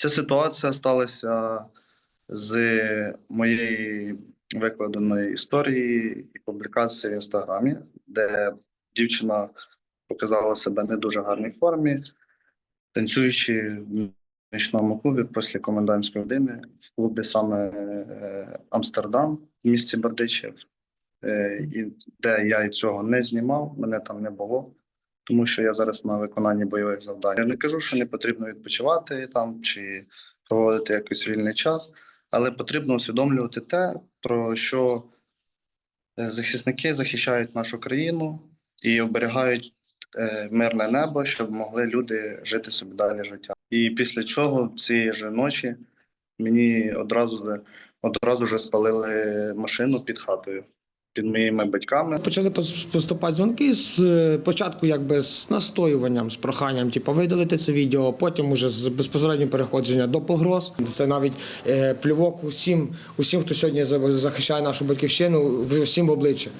Ця ситуація сталася з моєї викладеної історії і публікації в інстаграмі, де дівчина показала себе не дуже гарній формі, танцюючи в нічному клубі після комендантської години, в клубі саме е, Амстердам в місті Бердичев, е, де я цього не знімав, мене там не було. Тому що я зараз на виконанні бойових завдань. Я не кажу, що не потрібно відпочивати там чи проводити якийсь вільний час, але потрібно усвідомлювати те, про що е, захисники захищають нашу країну і оберігають е, мирне небо, щоб могли люди жити собі далі життя. І після чого цієї ж ночі мені одразу одразу ж спалили машину під хатою, під моїми батьками. Почали поступати дзвонки з початку, якби з настоюванням, з проханням, типу, видалити це відео, потім уже з безпосередньо переходження до погроз. Це навіть е, плювок усім, усім, хто сьогодні захищає нашу батьківщину, усім в обличчя.